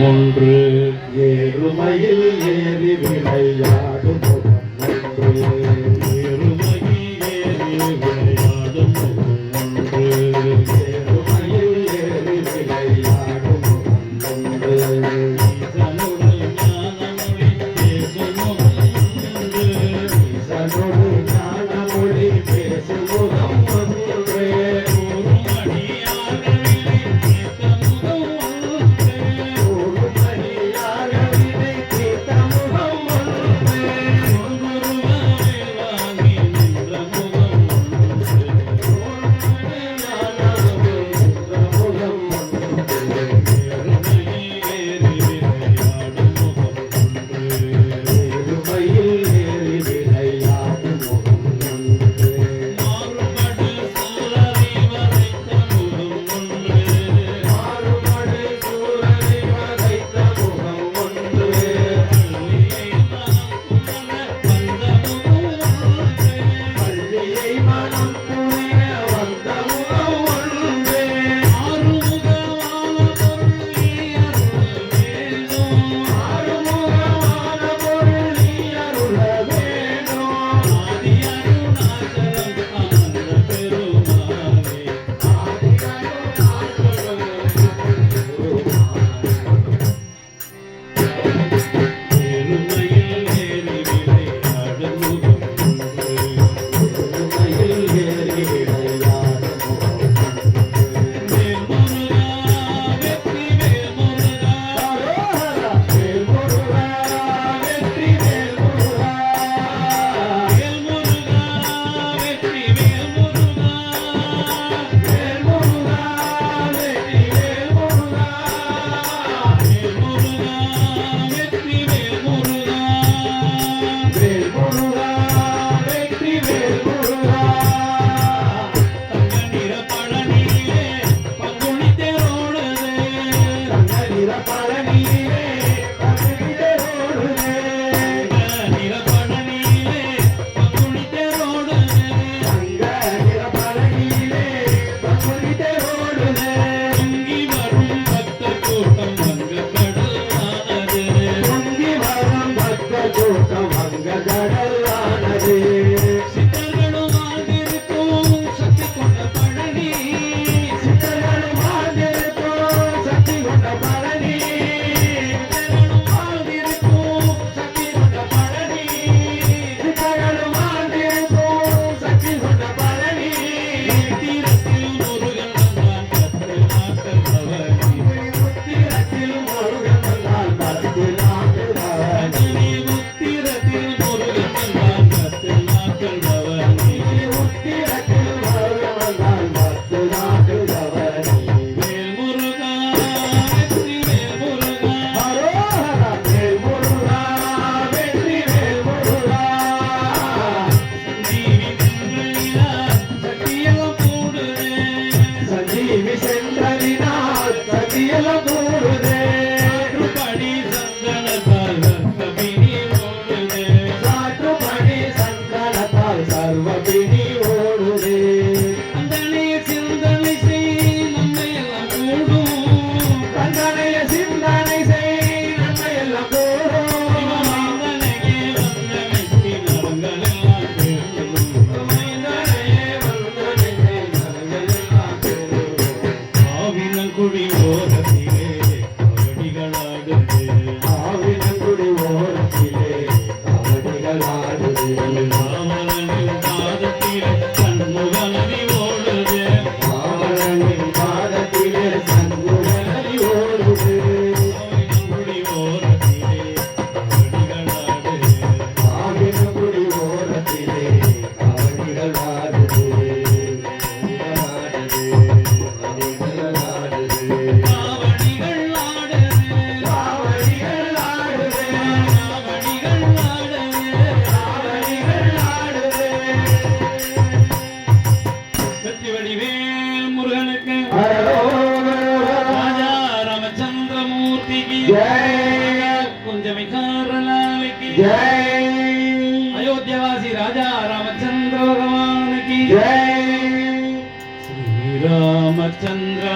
முன்று ஏறுமையில் ஏறி விளையா సన్నివిశంత జయ కుంజమికారులాలకి జయ అయోధ్యవాసి రాజా రామచంద్ర భగవానికి జయ శ్రీరామచంద్ర